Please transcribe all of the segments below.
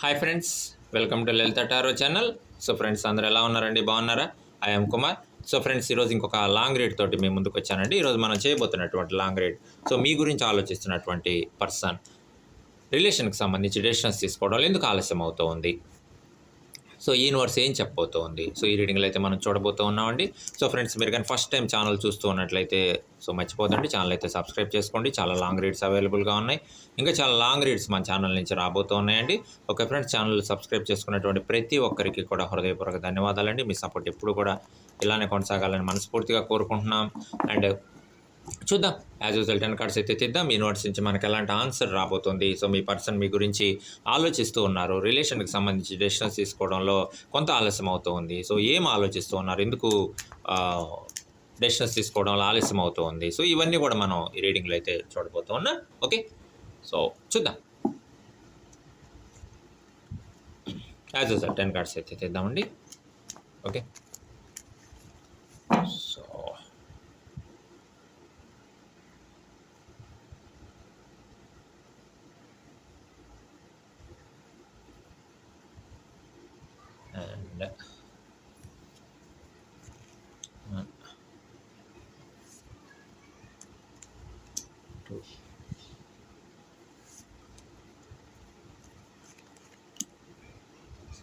Hi friends welcome to Lalitha tarot channel so friends అందరు ఎలా ఉన్నారండి? బాగున్నారా? ఐఎమ్ కుమార్ సో ఫ్రెండ్స్ ఈరోజు ఇంకొక లాంగ్ రీడ్ తోటి మేము ముందుకు వచ్చానండి. ఈరోజు మనం చేయబోతున్నటువంటి లాంగ్ రీడ్ సో మీ గురించి ఆలోచిస్తున్నటువంటి పర్సన్ రిలేషన్కి సంబంధించి డెసిషన్స్ తీసుకోవడంలో ఎందుకు ఆలస్యం అవుతూ ఉంది సో ఈ యూనివర్స్ ఏం చెప్పబోతోంది? సో ఈ రీడింగ్లో అయితే మనం చూడబోతూ ఉన్నామండి. సో ఫ్రెండ్స్ మీరు కానీ ఫస్ట్ టైం ఛానల్ చూస్తూ ఉన్నట్లయితే సో మర్చిపోదండి ఛానల్ అయితే సబ్స్క్రైబ్ చేసుకోండి. చాలా లాంగ్ రీడ్స్ అవైలబుల్గా ఉన్నాయి. ఇంకా చాలా లాంగ్ రీడ్స్ మన ఛానల్ నుంచి రాబోతూ ఉన్నాయండి. ఓకే ఫ్రెండ్స్ ఛానల్ సబ్స్క్రైబ్ చేసుకున్నటువంటి ప్రతి ఒక్కరికి కూడా హృదయపూర్వక ధన్యవాదాలండి. మీ సపోర్ట్ ఎప్పుడు కూడా ఇలానే కొనసాగాలని మనస్ఫూర్తిగా కోరుకుంటున్నాం. అండ్ చూద్దాం. యాజ్ యూజువల్ టెన్ కార్డ్స్ అయితే తీద్దాం. మీ నోట్స్ నుంచి మనకు ఎలాంటి ఆన్సర్ రాబోతుంది? సో మీ పర్సన్ మీ గురించి ఆలోచిస్తూ ఉన్నారు. రిలేషన్కి సంబంధించి డెసిషన్స్ తీసుకోవడంలో కొంత ఆలస్యం అవుతూ ఉంది. సో ఏం ఆలోచిస్తూ ఉన్నారు? ఎందుకు డెసిషన్స్ తీసుకోవడంలో ఆలస్యం అవుతూ ఉంది? సో ఇవన్నీ కూడా మనం ఈ రీడింగ్లో అయితే చూడబోతూ ఉన్నాం. ఓకే సో చూద్దాం. యాజ్ యూజువల్ టెన్ కార్డ్స్ అయితే తీద్దామండి. Okay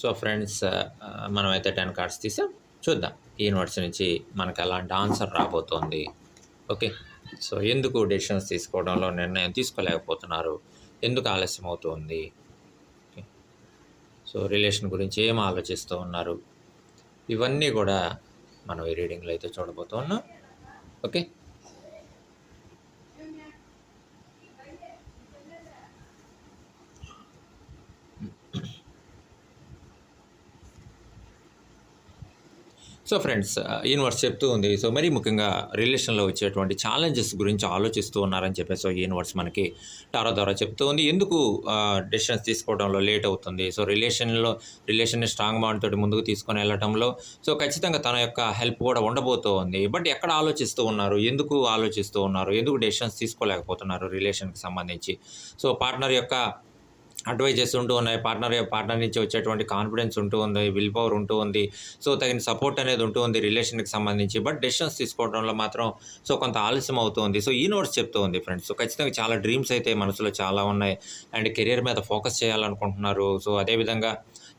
so friends uh, uh, మనమైతే టెన్ కార్డ్స్ తీసాం. చూద్దాం. ఈ నోట్స్ నుంచి మనకు ఎలాంటి ఆన్సర్ రాబోతోంది. ఓకే సో ఎందుకు డెసిషన్స్ తీసుకోవడంలో నిర్ణయం తీసుకోలేకపోతున్నారు? ఎందుకు ఆలస్యం అవుతుంది సో రిలేషన్ గురించి ఏం ఆలోచిస్తూ ఉన్నారు? ఇవన్నీ కూడా మనం ఈ రీడింగ్లో అయితే చూడబోతున్నాం ఓకే సో ఫ్రెండ్స్ యూనివర్స్ చెప్తూ ఉంది. సో మరీ ముఖ్యంగా రిలేషన్లో వచ్చేటువంటి ఛాలెంజెస్ గురించి ఆలోచిస్తూ ఉన్నారని చెప్పేసి సో యూనివర్స్ మనకి టారో ద్వారా చెప్తూ ఉంది. ఎందుకు డెసిషన్స్ తీసుకోవడంలో లేట్ అవుతుంది? సో రిలేషన్లో రిలేషన్ని స్ట్రాంగ్ బాండ్ తోటి ముందుకు తీసుకొని వెళ్ళటంలో సో ఖచ్చితంగా తన యొక్క హెల్ప్ కూడా ఉండబోతూ ఉంది. బట్ ఎక్కడ ఆలోచిస్తూ ఉన్నారు? ఎందుకు ఆలోచిస్తూ ఉన్నారు? ఎందుకు డెసిషన్స్ తీసుకోలేకపోతున్నారు రిలేషన్కి సంబంధించి? సో పార్ట్నర్ యొక్క అడ్వైజెస్ ఉంటూ ఉన్నాయి. పార్ట్నర్ పార్ట్నర్ నుంచి వచ్చేటువంటి కాన్ఫిడెన్స్ ఉంటూ ఉంది. విల్ పవర్ ఉంటూ ఉంది. సో తగిన సపోర్ట్ అనేది ఉంటూ ఉంది రిలేషన్కి సంబంధించి. బట్ డెసిషన్స్ తీసుకోవడంలో మాత్రం సో కొంత ఆలస్యం అవుతుంది సో ఈ నోట్స్ చెప్తూ ఉంది ఫ్రెండ్స్. సో ఖచ్చితంగా చాలా డ్రీమ్స్ అయితే మనసులో చాలా ఉన్నాయి. అండ్ కెరియర్ మీద ఫోకస్ చేయాలనుకుంటున్నారు. సో అదేవిధంగా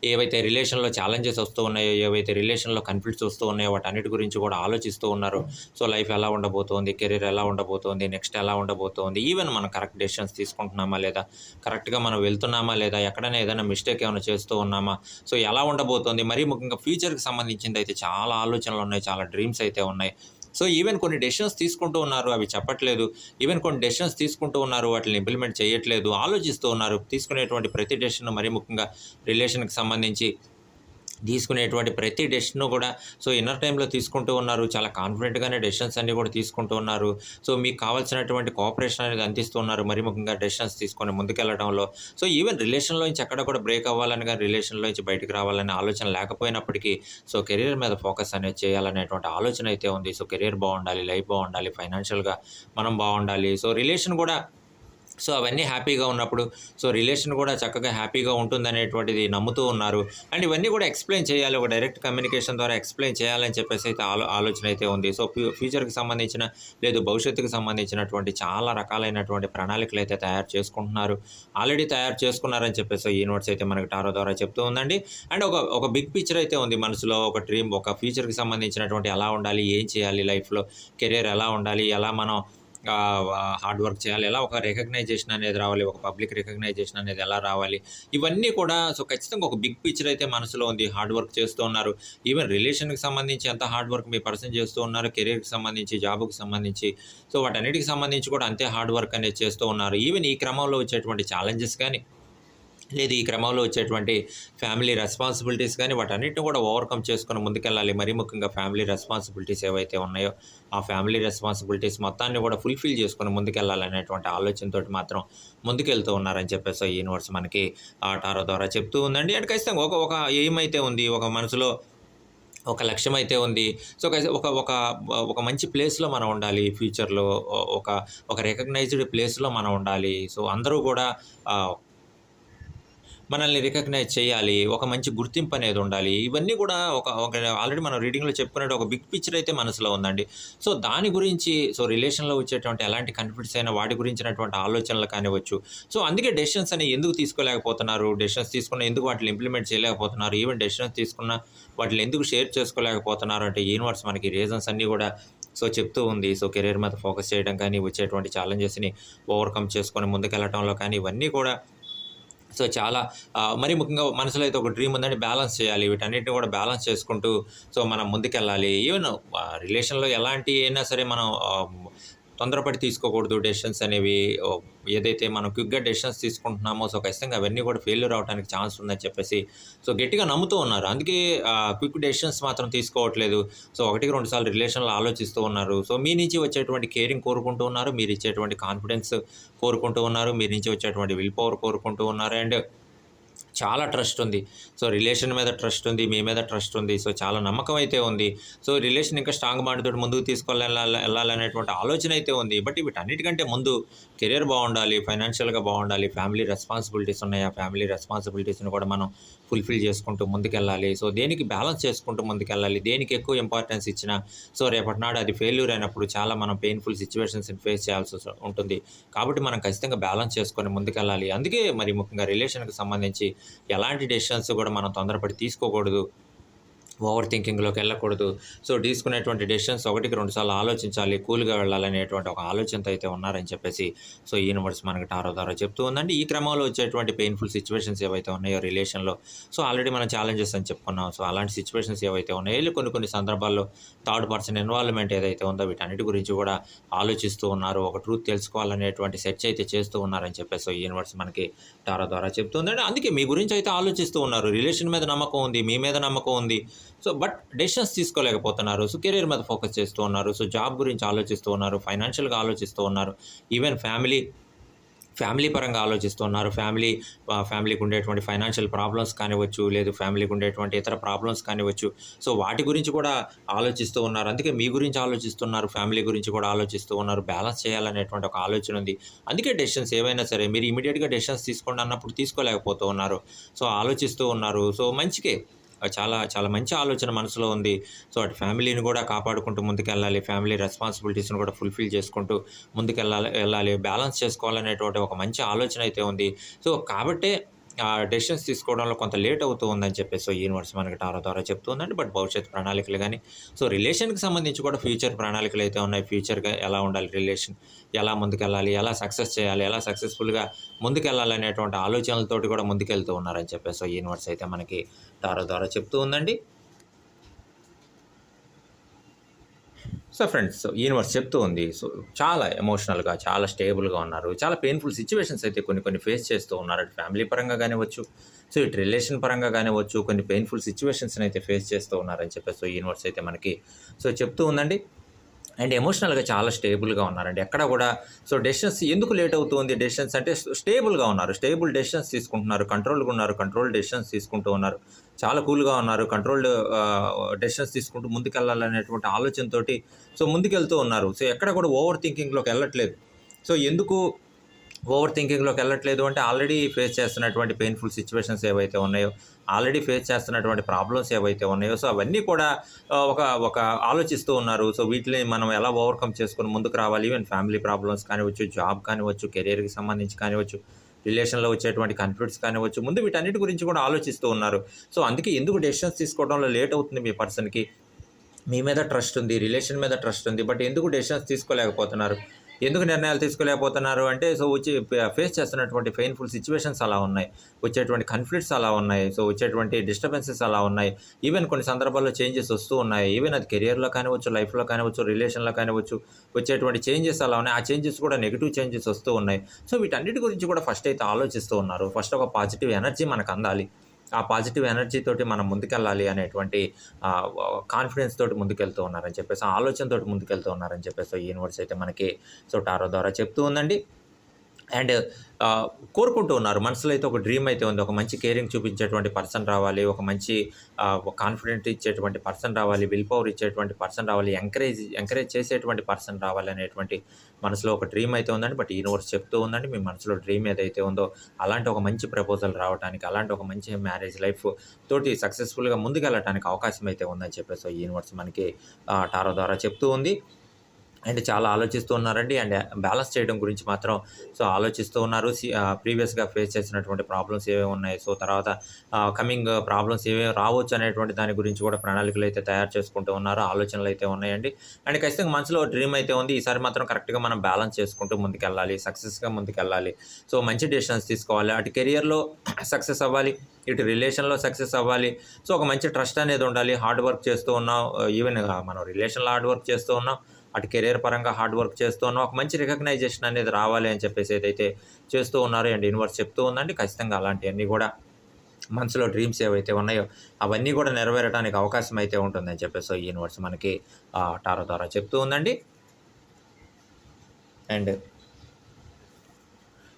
ఏవైతే రిలేషన్లో ఛాలెంజెస్ వస్తూ ఉన్నాయో ఏవైతే రిలేషన్లో కన్ఫ్లిక్ట్స్ వస్తూ ఉన్నాయో వాటన్నిటి గురించి కూడా ఆలోచిస్తూ ఉన్నారు. సో లైఫ్ ఎలా ఉండబోతోంది? కెరీర్ ఎలా ఉండబోతోంది? నెక్స్ట్ ఎలా ఉండబోతోంది? ఈవెన్ మనం కరెక్ట్ డెసిషన్స్ తీసుకుంటున్నామా లేదా? కరెక్ట్గా మనం వెళ్తున్నామా లేదా? ఎక్కడైనా ఏదైనా మిస్టేక్ ఏమైనా చేస్తూ ఉన్నామా? సో ఎలా ఉండబోతోంది? మరీ ముఖ్యంగా ఫ్యూచర్కి సంబంధించింది అయితే చాలా ఆలోచనలు ఉన్నాయి చాలా డ్రీమ్స్ అయితే ఉన్నాయి. సో ఈవెన్ కొన్ని డెసిషన్స్ తీసుకుంటూ ఉన్నారు అవి చెప్పట్లేదు. ఈవెన్ కొన్ని డెసిషన్స్ తీసుకుంటూ ఉన్నారు వాటిని ఇంప్లిమెంట్ చేయట్లేదు ఆలోచిస్తూ ఉన్నారు తీసుకునేటువంటి ప్రతి డెసిషన్ మరీ ముఖ్యంగా రిలేషన్కి సంబంధించి తీసుకునేటువంటి ప్రతి డెసిషన్ కూడా సో ఇన్నర్ టైంలో తీసుకుంటూ ఉన్నారు. చాలా కాన్ఫిడెంట్గానే డెసిషన్స్ అన్నీ కూడా తీసుకుంటూ ఉన్నారు. సో మీకు కావాల్సినటువంటి కోఆపరేషన్ అనేది అందిస్తూ ఉన్నారు. మరి ముఖ్యంగా డెసిషన్స్ తీసుకొని ముందుకెళ్ళడంలో. సో ఈవెన్ రిలేషన్లో నుంచి ఎక్కడ కూడా బ్రేక్ అవ్వాలని కానీ రిలేషన్లో నుంచి బయటకు రావాలనే ఆలోచన లేకపోయినప్పటికీ సో కెరీర్ మీద ఫోకస్ అనేది చేయాలనేటువంటి ఆలోచన అయితే ఉంది. సో కెరీర్ బాగుండాలి లైఫ్ బాగుండాలి ఫైనాన్షియల్గా మనం బాగుండాలి. సో రిలేషన్ కూడా సో అవన్నీ హ్యాపీగా ఉన్నప్పుడు సో రిలేషన్ కూడా చక్కగా హ్యాపీగా ఉంటుందనేటువంటిది నమ్ముతూ ఉన్నారు. అండ్ ఇవన్నీ కూడా ఎక్స్ప్లెయిన్ చేయాలి ఒక డైరెక్ట్ కమ్యూనికేషన్ ద్వారా ఎక్స్ప్లెయిన్ చేయాలని చెప్పేసి అయితే ఆలో ఆలోచన అయితే ఉంది. సో ఫ్యూ ఫ్యూచర్కి సంబంధించిన లేదు భవిష్యత్తుకు సంబంధించినటువంటి చాలా రకాలైనటువంటి ప్రణాళికలు అయితే తయారు చేసుకుంటున్నారు. ఆల్రెడీ తయారు చేసుకున్నారని చెప్పేసి ఈ నోట్స్ అయితే మనకి టారో ద్వారా చెప్తూ ఉందండి. అండ్ ఒక ఒక బిగ్ పిక్చర్ అయితే ఉంది మనసులో ఒక డ్రీమ్ ఒక ఫ్యూచర్కి సంబంధించినటువంటి ఎలా ఉండాలి ఏం చేయాలి లైఫ్లో కెరీర్ ఎలా ఉండాలి ఎలా మనం హార్డ్ వర్క్ చేయాలి. ఎలా ఒక రికగ్నైజేషన్ అనేది రావాలి ఒక పబ్లిక్ రికగ్నైజేషన్ అనేది ఎలా రావాలి? ఇవన్నీ కూడా సో ఖచ్చితంగా ఒక బిగ్ పిక్చర్ అయితే మనసులో ఉంది. హార్డ్ వర్క్ చేస్తూ ఉన్నారు. ఈవెన్ రిలేషన్కి సంబంధించి ఎంత హార్డ్ వర్క్ మీ పర్సన్ చేస్తూ ఉన్నారు కెరీర్కి సంబంధించి జాబ్కి సంబంధించి. సో వాటన్నిటికి సంబంధించి కూడా అంతే హార్డ్ వర్క్ అనేది చేస్తూ ఉన్నారు. ఈవెన్ ఈ క్రమంలో వచ్చేటువంటి ఛాలెంజెస్ కానీ లేదు ఈ క్రమంలో వచ్చేటువంటి ఫ్యామిలీ రెస్పాన్సిబిలిటీస్ కానీ వాటన్నిటిని కూడా ఓవర్కమ్ చేసుకుని ముందుకెళ్ళాలి. మరీ ముఖ్యంగా ఫ్యామిలీ రెస్పాన్సిబిలిటీస్ ఏవైతే ఉన్నాయో ఆ ఫ్యామిలీ రెస్పాన్సిబిలిటీస్ మొత్తాన్ని కూడా ఫుల్ఫిల్ చేసుకుని ముందుకెళ్ళాలనేటువంటి ఆలోచనతో మాత్రం ముందుకెళ్తూ ఉన్నారని చెప్పేసి ఈ యూనివర్స్ మనకి ఆ టారో ద్వారా చెప్తూ ఉందండి. అండ్ ఖచ్చితంగా ఒక ఒక ఎయిమ్ అయితే ఉంది ఒక మనసులో ఒక లక్ష్యం అయితే ఉంది. సో ఒక ఒక ఒక మంచి ప్లేస్లో మనం ఉండాలి. ఫ్యూచర్లో ఒక ఒక రికగ్నైజ్డ్ ప్లేస్లో మనం ఉండాలి. సో అందరూ కూడా మనల్ని రికగ్నైజ్ చేయాలి ఒక మంచి గుర్తింపు అనేది ఉండాలి. ఇవన్నీ కూడా ఒక ఒక ఆల్రెడీ మనం రీడింగ్లో చెప్పుకున్నట్టు ఒక బిగ్ పిక్చర్ అయితే మనసులో ఉందండి. సో దాని గురించి సో రిలేషన్లో వచ్చేటువంటి ఎలాంటి కన్ఫ్లిక్ట్స్ అయినా వాటి గురించినటువంటి ఆలోచనలు కానివ్వచ్చు. సో అందుకే డెసిషన్స్ అనేవి ఎందుకు తీసుకోలేకపోతున్నారు? డెసిషన్స్ తీసుకున్న ఎందుకు వాటిని ఇంప్లిమెంట్ చేయలేకపోతున్నారు? ఈవెన్ డెసిషన్స్ తీసుకున్న వాటిని ఎందుకు షేర్ చేసుకోలేకపోతున్నారు? అంటే యూనివర్స్ మనకి రీజన్స్ అన్నీ కూడా సో చెప్తూ ఉంది. సో కెరీర్ మీద ఫోకస్ చేయడం కానీ వచ్చేటువంటి ఛాలెంజెస్ని ఓవర్కమ్ చేసుకొని ముందుకెళ్ళటంలో కానీ ఇవన్నీ కూడా సో చాలా మరి ముఖ్యంగా మనసులో అయితే ఒక డ్రీమ్ ఉందంటే బ్యాలెన్స్ చేయాలి. వీటన్నిటిని కూడా బ్యాలెన్స్ చేసుకుంటూ సో మనం ముందుకెళ్ళాలి. ఈవెన్ రిలేషన్లో ఎలాంటి అయినా సరే మనం తొందరపడి తీసుకోకూడదు డెసిషన్స్ అనేవి. ఏదైతే మనం క్విక్గా డెసిషన్స్ తీసుకుంటున్నామో సో ఖచ్చితంగా అవన్నీ కూడా ఫెయిల్యూర్ అవడానికి ఛాన్స్ ఉందని చెప్పేసి. సో గట్టిగా నమ్ముతూ ఉన్నారు. అందుకే క్విక్ డెసిషన్స్ మాత్రం తీసుకోవట్లేదు. సో ఒకటికి రెండు సార్లు రిలేషన్లు ఆలోచిస్తూ ఉన్నారు. సో మీ నుంచి వచ్చేటువంటి కేరింగ్ కోరుకుంటూ ఉన్నారు. మీరు ఇచ్చేటువంటి కాన్ఫిడెన్స్ కోరుకుంటూ ఉన్నారు. మీ నుంచి వచ్చేటువంటి విల్ పవర్ కోరుకుంటూ ఉన్నారు. అండ్ చాలా ట్రస్ట్ ఉంది. సో రిలేషన్ మీద ట్రస్ట్ ఉంది మీ మీద ట్రస్ట్ ఉంది. సో చాలా నమ్మకం అయితే ఉంది. సో రిలేషన్ ఇంకా స్ట్రాంగ్ బాండ్తో ముందుకు తీసుకెళ్ళాలి వెళ్ళాలనేటువంటి ఆలోచన అయితే ఉంది. బట్ వీటన్నిటికంటే ముందు కెరీర్ బాగుండాలి ఫైనాన్షియల్గా బాగుండాలి ఫ్యామిలీ రెస్పాన్సిబిలిటీస్ ఉన్నాయి. ఆ ఫ్యామిలీ రెస్పాన్సిబిలిటీస్ని కూడా మనం ఫుల్ఫిల్ చేసుకుంటూ ముందుకెళ్ళాలి. సో దేనికి బ్యాలెన్స్ చేసుకుంటూ ముందుకెళ్ళాలి? దేనికి ఎక్కువ ఇంపార్టెన్స్ ఇచ్చినా? సో రేపటి నాడు అది ఫెయిల్యూర్ అయినప్పుడు చాలా మనం పెయిన్ఫుల్ సిచ్యువేషన్స్ని ఫేస్ చేయాల్సి ఉంటుంది. కాబట్టి మనం ఖచ్చితంగా బ్యాలెన్స్ చేసుకొని ముందుకెళ్ళాలి. అందుకే మరి ముఖ్యంగా రిలేషన్కి సంబంధించి ఎలాంటి డెసిషన్స్ కూడా మనం తొందరపడి తీసుకోకూడదు. ఓవర్ థింకింగ్లోకి వెళ్ళకూడదు. సో తీసుకునేటువంటి డెసిషన్స్ ఒకటికి రెండు సార్లు ఆలోచించాలి కూల్గా వెళ్ళాలనేటువంటి ఒక ఆలోచనతో అయితే ఉన్నారని చెప్పేసి సో ఈ యూనివర్స్ మనకి టారో ద్వారా చెప్తూ ఉందండి. ఈ క్రమంలో వచ్చేటువంటి పెయిన్ఫుల్ సిచ్యువేషన్స్ ఏవైతే ఉన్నాయో రిలేషన్లో సో ఆల్రెడీ మనం ఛాలెంజెస్ అని చెప్పుకున్నాం. సో అలాంటి సిచ్యువేషన్స్ ఏవైతే ఉన్నాయో కొన్ని కొన్ని సందర్భాల్లో థర్డ్ పర్సన్ ఇన్వాల్వ్మెంట్ ఏదైతే ఉందో వీటన్నిటి గురించి కూడా ఆలోచిస్తూ ఉన్నారు. ఒక ట్రూత్ తెలుసుకోవాలనేటువంటి సెర్చ్ అయితే చేస్తూ ఉన్నారని చెప్పేసి సో ఈ యూనివర్స్ మనకి టారో ద్వారా చెప్తుందండి అందుకే మీ గురించి అయితే ఆలోచిస్తూ ఉన్నారు. రిలేషన్ మీద నమ్మకం ఉంది మీ మీద నమ్మకం ఉంది. సో బట్ డెసిషన్స్ తీసుకోలేకపోతున్నారు. సో కెరీర్ మీద ఫోకస్ చేస్తూ ఉన్నారు. సో జాబ్ గురించి ఆలోచిస్తూ ఉన్నారు. ఫైనాన్షియల్గా ఆలోచిస్తూ ఉన్నారు. ఈవెన్ ఫ్యామిలీ ఫ్యామిలీ పరంగా ఆలోచిస్తున్నారు ఫ్యామిలీ ఫ్యామిలీకి ఉండేటువంటి ఫైనాన్షియల్ ప్రాబ్లమ్స్ కానివ్వచ్చు లేదు ఫ్యామిలీకి ఉండేటువంటి ఇతర ప్రాబ్లమ్స్ కానివ్వచ్చు. సో వాటి గురించి కూడా ఆలోచిస్తూ ఉన్నారు. అందుకే మీ గురించి ఆలోచిస్తున్నారు. ఫ్యామిలీ గురించి కూడా ఆలోచిస్తూ ఉన్నారు. బ్యాలెన్స్ చేయాలనేటువంటి ఒక ఆలోచన ఉంది. అందుకే డెసిషన్స్ ఏవైనా సరే మీరు ఇమీడియట్గా డెసిషన్స్ తీసుకోండి అన్నప్పుడు తీసుకోలేకపోతూ ఉన్నారు. సో ఆలోచిస్తూ ఉన్నారు. సో మంచికే. చాలా చాలా మంచి ఆలోచన మనసులో ఉంది. సో అటు ఫ్యామిలీని కూడా కాపాడుకుంటూ ముందుకెళ్ళాలి. ఫ్యామిలీ రెస్పాన్సిబిలిటీస్ని కూడా ఫుల్ఫిల్ చేసుకుంటూ ముందుకెళ్ళాలి వెళ్ళాలి బ్యాలెన్స్ చేసుకోవాలనేటువంటి ఒక మంచి ఆలోచన అయితే ఉంది. సో కాబట్టే డెసిషన్స్ తీసుకోవడంలో కొంత లేట్ అవుతూ ఉందని చెప్పేసి సో యూనివర్స్ మనకి టారో ద్వారా చెప్తుందండి బట్ భవిష్యత్ ప్రణాళికలు కానీ సో రిలేషన్కి సంబంధించి కూడా ఫ్యూచర్ ప్రణాళికలు అయితే ఉన్నాయి. ఫ్యూచర్గా ఎలా ఉండాలి రిలేషన్? ఎలా ముందుకెళ్ళాలి? ఎలా సక్సెస్ చేయాలి? ఎలా సక్సెస్ఫుల్గా ముందుకెళ్ళాలి అనేటువంటి ఆలోచనలతోటి కూడా ముందుకెళ్తూ ఉన్నారని చెప్పేసి సో యూనివర్స్ అయితే మనకి టారో ద్వారా చెప్తూ ఉందండి. సో ఫ్రెండ్స్ యూనివర్స్ చెప్తూ ఉంది. సో చాలా ఎమోషనల్గా చాలా స్టేబుల్గా ఉన్నారు. చాలా పెయిన్ఫుల్ సిచ్యువేషన్స్ అయితే కొన్ని కొన్ని ఫేస్ చేస్తూ ఉన్నారు. అటు ఫ్యామిలీ పరంగా కానివ్వచ్చు సో ఇటు రిలేషన్ పరంగా కానివ్వచ్చు కొన్ని పెయిన్ఫుల్ సిచ్యువేషన్స్ని అయితే ఫేస్ చేస్తూ ఉన్నారని చెప్పేసి సో యూనివర్స్ అయితే మనకి సో చెప్తూ ఉందండి. అండ్ ఎమోషనల్గా చాలా స్టేబుల్గా ఉన్నారండి. ఎక్కడ కూడా సో డెసిషన్స్ ఎందుకు లేట్ అవుతుంది? డెసిషన్స్ అంటే స్టేబుల్గా ఉన్నారు. స్టేబుల్ డెసిషన్స్ తీసుకుంటున్నారు. కంట్రోల్గా ఉన్నారు. కంట్రోల్ డెసిషన్స్ తీసుకుంటూ ఉన్నారు. చాలా కూల్గా ఉన్నారు. కంట్రోల్డ్ డెసిషన్స్ తీసుకుంటూ ముందుకెళ్ళాలనేటువంటి ఆలోచనతోటి సో ముందుకెళ్తూ ఉన్నారు. సో ఎక్కడ కూడా ఓవర్ థింకింగ్లోకి వెళ్ళట్లేదు. సో ఎందుకు ఓవర్ థింకింగ్లోకి వెళ్ళట్లేదు అంటే ఆల్రెడీ ఫేస్ చేస్తున్నటువంటి పెయిన్ఫుల్ సిచ్యువేషన్స్ ఏవైతే ఉన్నాయో ఆల్రెడీ ఫేస్ చేస్తున్నటువంటి ప్రాబ్లమ్స్ ఏవైతే ఉన్నాయో సో అవన్నీ కూడా ఒక ఒక ఆలోచిస్తూ ఉన్నారు. సో వీటిని మనం ఎలా ఓవర్కమ్ చేసుకొని ముందుకు రావాలి? ఈవెన్ ఫ్యామిలీ ప్రాబ్లమ్స్ కానివచ్చు జాబ్ కానివచ్చు కెరీర్కి సంబంధించి కానివచ్చు రిలేషన్లో వచ్చేటువంటి కాన్ఫ్లిక్ట్స్ కానివ్వచ్చు ముందు వీటన్నిటి గురించి కూడా ఆలోచిస్తూ ఉన్నారు. సో అందుకే ఎందుకు డెసిషన్స్ తీసుకోవడంలో లేట్ అవుతుంది మీ పర్సన్కి మీ మీద ట్రస్ట్ ఉంది రిలేషన్ మీద ట్రస్ట్ ఉంది బట్ ఎందుకు డెసిషన్స్ తీసుకోలేకపోతున్నారు? ఎందుకు నిర్ణయాలు తీసుకోలేకపోతున్నారు అంటే సో వచ్చి ఫేస్ చేస్తున్నటువంటి పెయిన్ఫుల్ సిచ్యువేషన్స్ అలా ఉన్నాయి. వచ్చేటువంటి కన్ఫ్లిక్ట్స్ అలా ఉన్నాయి. సో వచ్చేటువంటి డిస్టర్బెన్సెస్ అలా ఉన్నాయి. ఈవెన్ కొన్ని సందర్భాల్లో చేంజెస్ వస్తూ ఉన్నాయి. ఈవెన్ అది కెరియర్లో కానివచ్చు లైఫ్లో కానివచ్చు రిలేషన్లో కానివచ్చు వచ్చేటువంటి చేంజెస్ అలా ఉన్నాయి. ఆ చేంజెస్ కూడా నెగిటివ్ చేంజెస్ వస్తూ ఉన్నాయి. సో వీటన్నిటి గురించి కూడా ఫస్ట్ అయితే ఆలోచిస్తూ ఉన్నారు. ఫస్ట్ ఒక పాజిటివ్ ఎనర్జీ మనకు అందాలి. ఆ పాజిటివ్ ఎనర్జీ తోటి మనం ముందుకెళ్ళాలి అనేటువంటి కాన్ఫిడెన్స్ తోటి ముందుకెళ్తూ ఉన్నారని చెప్పేసి ఆలోచనతో ఆలోచనతోటి ముందుకెళ్తూ ఉన్నారని చెప్పేసి ఈ యూనివర్స్ అయితే మనకి సో టారో ద్వారా చెప్తూ ఉందండి. అండ్ కోరుకుంటూ ఉన్నారు. మనసులో అయితే ఒక డ్రీమ్ అయితే ఉంది. ఒక మంచి కేరింగ్ చూపించేటువంటి పర్సన్ రావాలి. ఒక మంచి కాన్ఫిడెంట్ ఇచ్చేటువంటి పర్సన్ రావాలి. విల్ పవర్ ఇచ్చేటువంటి పర్సన్ రావాలి. ఎంకరేజ్ ఎంకరేజ్ చేసేటువంటి పర్సన్ రావాలి అనేటువంటి మనసులో ఒక డ్రీమ్ అయితే ఉందండి. బట్ యూనివర్స్ చెప్తూ ఉందండి. మీ మనసులో డ్రీమ్ ఏదైతే ఉందో అలాంటి ఒక మంచి ప్రపోజల్ రావడానికి అలాంటి ఒక మంచి మ్యారేజ్ లైఫ్ తోటి సక్సెస్ఫుల్గా ముందుకెళ్ళడానికి అవకాశం అయితే ఉందని చెప్పేసి ఈ యూనివర్స్ మనకి టారో ద్వారా చెప్తూ ఉంది. అండ్ చాలా ఆలోచిస్తూ ఉన్నారండి. అండ్ బ్యాలెన్స్ చేయడం గురించి మాత్రం సో ఆలోచిస్తూ ఉన్నారు. ప్రీవియస్గా ఫేస్ చేసినటువంటి ప్రాబ్లమ్స్ ఏమేమి ఉన్నాయి? సో తర్వాత కమింగ్ ప్రాబ్లమ్స్ ఏమేమి రావచ్చు అనేటువంటి దాని గురించి కూడా ప్రణాళికలు అయితే తయారు చేసుకుంటూ ఉన్నారు. ఆలోచనలు అయితే ఉన్నాయండి. అండ్ ఖచ్చితంగా మనసులో డ్రీమ్ అయితే ఉంది. ఈసారి మాత్రం కరెక్ట్గా మనం బ్యాలెన్స్ చేసుకుంటూ ముందుకెళ్ళాలి. సక్సెస్గా ముందుకెళ్ళాలి. సో మంచి డెసిషన్స్ తీసుకోవాలి. అటు కెరియర్లో సక్సెస్ అవ్వాలి. ఇటు రిలేషన్లో సక్సెస్ అవ్వాలి. సో ఒక మంచి ట్రస్ట్ అనేది ఉండాలి. హార్డ్ వర్క్ చేస్తూ ఉన్నాం. ఈవెన్ మనం రిలేషన్లో హార్డ్ వర్క్ చేస్తూ ఉన్నాం. అటు కెరీర్ పరంగా హార్డ్ వర్క్ చేస్తూ ఉన్నాం ఒక మంచి రికగ్నైజేషన్ అనేది రావాలి అని చెప్పేసి ఏదైతే చేస్తూ ఉన్నారు అండ్ యూనివర్స్ చెప్తూ ఉందండి ఖచ్చితంగా అలాంటివన్నీ కూడా మనసులో డ్రీమ్స్ ఏవైతే ఉన్నాయో అవన్నీ కూడా నెరవేరడానికి అవకాశం అయితే ఉంటుందని చెప్పేసి ఈ యూనివర్స్ మనకి టారో ద్వారా చెప్తూ ఉందండి. అండ్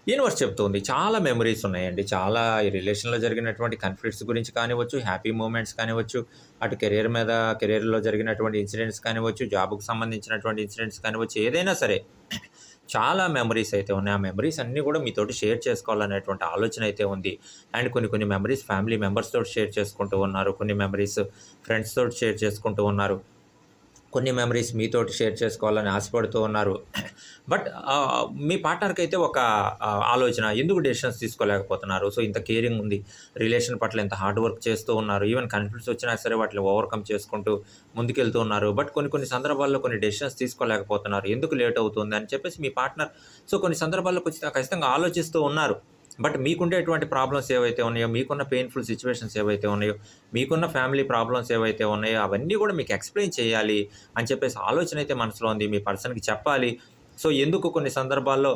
యూనివర్స్ చెప్తుంది. చాలా మెమరీస్ ఉన్నాయండి. చాలా ఈ రిలేషన్లో జరిగినటువంటి కన్ఫ్లిక్ట్స్ గురించి కానివచ్చు హ్యాపీ మూమెంట్స్ కానివచ్చు అటు కెరీర్ మీద కెరీర్లో జరిగినటువంటి ఇన్సిడెంట్స్ కానివచ్చు జాబ్కు సంబంధించినటువంటి ఇన్సిడెంట్స్ కానివచ్చు ఏదైనా సరే చాలా మెమరీస్ అయితే ఉన్నాయి. ఆ మెమరీస్ అన్నీ కూడా మీతోటి షేర్ చేసుకోవాలనేటువంటి ఆలోచన అయితే ఉంది. అండ్ కొన్ని కొన్ని మెమరీస్ ఫ్యామిలీ మెంబర్స్ తోటి షేర్ చేసుకుంటూ ఉన్నారు. కొన్ని మెమరీస్ ఫ్రెండ్స్ తోటి షేర్ చేసుకుంటూ ఉన్నారు. కొన్ని మెమరీస్ మీతోటి షేర్ చేసుకోవాలని ఆశపడుతూ ఉన్నారు. బట్ మీ పార్ట్నర్కి అయితే ఒక ఆలోచన ఎందుకు డెసిషన్స్ తీసుకోలేకపోతున్నారు? సో ఇంత కేరింగ్ ఉంది. రిలేషన్ పట్ల ఇంత హార్డ్ వర్క్ చేస్తూ ఉన్నారు. ఈవెన్ కన్ఫ్లిక్ట్స్ వచ్చినా సరే వాటిని ఓవర్కమ్ చేసుకుంటూ ముందుకెళ్తూ ఉన్నారు. బట్ కొన్ని కొన్ని సందర్భాల్లో కొన్ని డెసిషన్స్ తీసుకోలేకపోతున్నారు. ఎందుకు లేట్ అవుతుంది? అని చెప్పేసి మీ పార్ట్నర్ సో కొన్ని సందర్భాల్లో ఖచ్చితంగా ఖచ్చితంగా ఆలోచిస్తూ ఉన్నారు. బట్ మీకుండేటువంటి ప్రాబ్లమ్స్ ఏవైతే ఉన్నాయో మీకున్న పెయిన్ఫుల్ సిచ్యువేషన్స్ ఏవైతే ఉన్నాయో మీకున్న ఫ్యామిలీ ప్రాబ్లమ్స్ ఏవైతే ఉన్నాయో అవన్నీ కూడా మీకు ఎక్స్ప్లెయిన్ చేయాలి అని చెప్పేసి ఆలోచన అయితే మనసులో ఉంది. మీ పర్సన్కి చెప్పాలి. సో ఎందుకు కొన్ని సందర్భాల్లో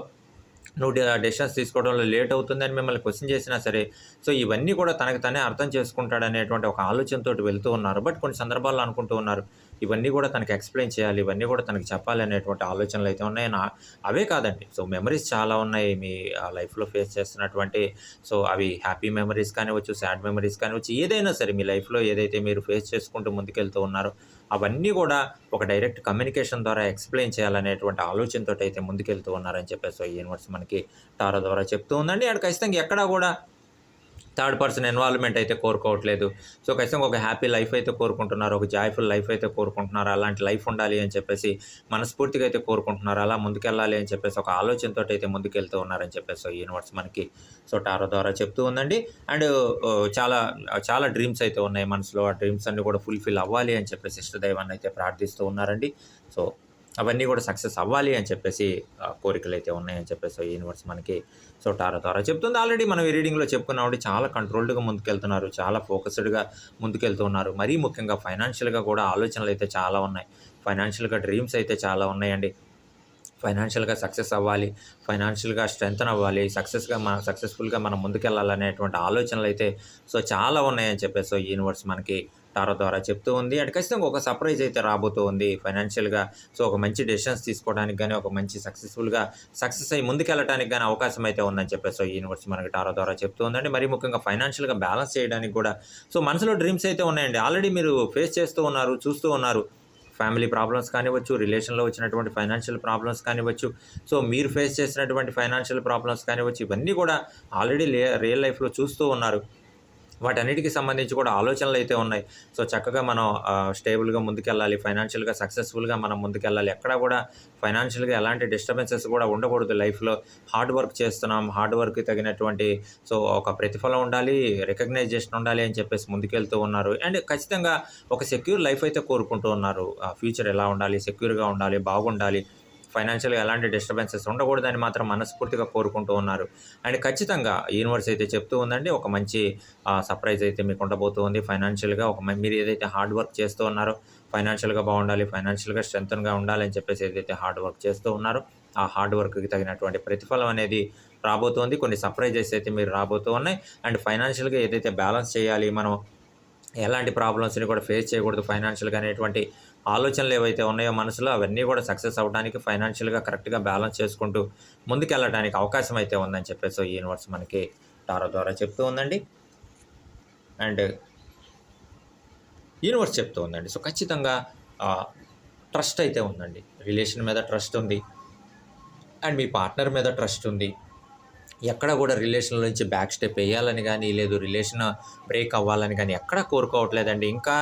నువ్వు డెసిషన్స్ తీసుకోవడంలో లేట్ అవుతుందని మిమ్మల్ని క్వశ్చన్ చేసినా సరే సో ఇవన్నీ కూడా తనకు తనే అర్థం చేసుకుంటాడు అనేటువంటి ఒక ఆలోచనతో వెళ్తూ ఉన్నారు. బట్ కొన్ని సందర్భాల్లో అనుకుంటూ ఉన్నారు ఇవన్నీ కూడా తనకి ఎక్స్ప్లెయిన్ చేయాలి ఇవన్నీ కూడా తనకి చెప్పాలి అనేటువంటి ఆలోచనలు అయితే ఉన్నాయి. నా అవే కాదండి. సో మెమరీస్ చాలా ఉన్నాయి. మీ లైఫ్లో ఫేస్ చేస్తున్నటువంటి సో అవి హ్యాపీ మెమరీస్ కానివచ్చు సాడ్ మెమరీస్ కానివచ్చు ఏదైనా సరే మీ లైఫ్లో ఏదైతే మీరు ఫేస్ చేసుకుంటూ ముందుకెళ్తూ ఉన్నారో అవన్నీ కూడా ఒక డైరెక్ట్ కమ్యూనికేషన్ ద్వారా ఎక్స్ప్లెయిన్ చేయాలనేటువంటి ఆలోచనతో అయితే ముందుకెళ్తూ ఉన్నారని చెప్పేసి ఈ యూనివర్స్ మనకి టారో ద్వారా చెప్తూ ఉందండి. అక్కడ ఖచ్చితంగా ఎక్కడా కూడా థర్డ్ పర్సన్ ఇన్వాల్వ్మెంట్ అయితే కోరుకోవట్లేదు. సో ఖచ్చితంగా ఒక హ్యాపీ లైఫ్ అయితే కోరుకుంటున్నారు ఒక జాయ్ఫుల్ లైఫ్ అయితే కోరుకుంటున్నారు అలాంటి లైఫ్ ఉండాలి అని చెప్పేసి మనస్ఫూర్తిగా అయితే కోరుకుంటున్నారు. అలా ముందుకెళ్ళాలి అని చెప్పేసి ఒక ఆలోచనతో అయితే ముందుకెళ్తూ ఉన్నారని చెప్పేసి యూనివర్స్ మనకి సో టారో ద్వారా చెప్తూ ఉందండి. అండ్ చాలా చాలా డ్రీమ్స్ అయితే ఉన్నాయి మనసులో. ఆ డ్రీమ్స్ అన్ని కూడా ఫుల్ఫిల్ అవ్వాలి అని చెప్పేసి ఇష్టదైవాన్ని అయితే ప్రార్థిస్తూ ఉన్నారండి. సో అవన్నీ కూడా సక్సెస్ అవ్వాలి అని చెప్పేసి కోరికలు అయితే ఉన్నాయని చెప్పేసి యూనివర్స్ మనకి సో టారో ద్వారా చెప్తుంది ఆల్రెడీ మనం ఈ రీడింగ్లో చెప్పుకున్నామంటే చాలా కంట్రోల్డ్గా ముందుకెళ్తున్నారు చాలా ఫోకస్డ్గా ముందుకెళ్తున్నారు. మరీ ముఖ్యంగా ఫైనాన్షియల్గా కూడా ఆలోచనలు అయితే చాలా ఉన్నాయి. ఫైనాన్షియల్గా డ్రీమ్స్ అయితే చాలా ఉన్నాయండి. ఫైనాన్షియల్గా సక్సెస్ అవ్వాలి ఫైనాన్షియల్గా స్ట్రెంగ్త్ అవ్వాలి సక్సెస్గా మన సక్సెస్ఫుల్గా మనం ముందుకెళ్ళాలనేటువంటి ఆలోచనలు అయితే సో చాలా ఉన్నాయని చెప్పేసి సో యూనివర్స్ మనకి టారో ద్వారా చెప్తూ ఉంది. అండ్ ఖచ్చితంగా ఒక సర్ప్రైజ్ అయితే రాబోతూ ఉంది ఫైనాన్షియల్గా. సో ఒక మంచి డెసిషన్స్ తీసుకోవడానికి కానీ ఒక మంచి సక్సెస్ఫుల్గా సక్సెస్ అయ్యి ముందుకెళ్ళడానికి కానీ అవకాశం అయితే ఉందని చెప్పేసి సో యూనివర్స్ మనకి టారో ద్వారా చెప్తూ ఉందండి. మరి ముఖ్యంగా ఫైనాన్షియల్గా బ్యాలెన్స్ చేయడానికి కూడా. సో మనసులో డ్రీమ్స్ అయితే ఉన్నాయండి. ఆల్రెడీ మీరు ఫేస్ చేస్తూ ఉన్నారు చూస్తూ ఉన్నారు. ఫ్యామిలీ ప్రాబ్లమ్స్ కానివ్వచ్చు రిలేషన్లో వచ్చినటువంటి ఫైనాన్షియల్ ప్రాబ్లమ్స్ కానివ్వచ్చు. సో మీరు ఫేస్ చేసినటువంటి ఫైనాన్షియల్ ప్రాబ్లమ్స్ కానివ్వచ్చు ఇవన్నీ కూడా ఆల్రెడీ లే రియల్ లైఫ్లో చూస్తూ ఉన్నారు. వాటన్నిటికి సంబంధించి కూడా ఆలోచనలు అయితే ఉన్నాయి. సో చక్కగా మనం స్టేబుల్గా ముందుకెళ్ళాలి. ఫైనాన్షియల్గా సక్సెస్ఫుల్గా మనం ముందుకెళ్ళాలి. ఎక్కడా కూడా ఫైనాన్షియల్గా ఎలాంటి డిస్టర్బెన్సెస్ కూడా ఉండకూడదు లైఫ్లో. హార్డ్ వర్క్ చేస్తున్నాం. హార్డ్ వర్క్కి తగినటువంటి సో ఒక ప్రతిఫలం ఉండాలి. రికగ్నైజేషన్ ఉండాలి అని చెప్పేసి ముందుకెళ్తూ ఉన్నారు. అండ్ ఖచ్చితంగా ఒక సెక్యూర్ లైఫ్ అయితే కోరుకుంటూ ఉన్నారు. ఫ్యూచర్ ఎలా ఉండాలి? సెక్యూర్గా ఉండాలి? బాగుండాలి? ఫైనాన్షియల్గా ఎలాంటి డిస్టర్బెన్సెస్ ఉండకూడదని మాత్రం మనస్ఫూర్తిగా కోరుకుంటూ ఉన్నారు. అండ్ ఖచ్చితంగా యూనివర్స్ అయితే చెప్తూ ఉందండి. ఒక మంచి సర్ప్రైజ్ అయితే మీకు ఉండబోతుంది. ఫైనాన్షియల్గా ఒక మ- మీరు ఏదైతే హార్డ్ వర్క్ చేస్తూ ఉన్నారో ఫైనాన్షియల్గా బాగుండాలి ఫైనాన్షియల్గా స్ట్రెంగ్గా ఉండాలని చెప్పేసి ఏదైతే హార్డ్ వర్క్ చేస్తూ ఉన్నారో ఆ హార్డ్ వర్క్కి తగినటువంటి ప్రతిఫలం అనేది రాబోతోంది. కొన్ని సర్ప్రైజెస్ అయితే మీరు రాబోతూ ఉన్నాయి. అండ్ ఫైనాన్షియల్గా ఏదైతే బ్యాలెన్స్ చేయాలి మనం ఎలాంటి ప్రాబ్లమ్స్ని కూడా ఫేస్ చేయకూడదు. ఫైనాన్షియల్గా అనేటువంటి ఆలోచనలు ఏవైతే ఉన్నాయో మనసులో అవన్నీ కూడా సక్సెస్ అవ్వడానికి ఫైనాన్షియల్గా కరెక్ట్గా బ్యాలెన్స్ చేసుకుంటూ ముందుకెళ్ళడానికి అవకాశం అయితే ఉందని చెప్పేసి ఈ యూనివర్స్ మనకి టారో ద్వారా చెప్తూ ఉందండి. అండ్ యూనివర్స్ చెప్తూ ఉందండి. సో ఖచ్చితంగా ట్రస్ట్ అయితే ఉందండి. రిలేషన్ మీద ట్రస్ట్ ఉంది. అండ్ మీ పార్ట్నర్ మీద ట్రస్ట్ ఉంది. ఎక్కడ కూడా రిలేషన్ నుంచి బ్యాక్ స్టెప్ వేయాలని కానీ లేదు రిలేషన్ బ్రేక్ అవ్వాలని కానీ ఎక్కడ కోరుకోవట్లేదండి. ఇంకా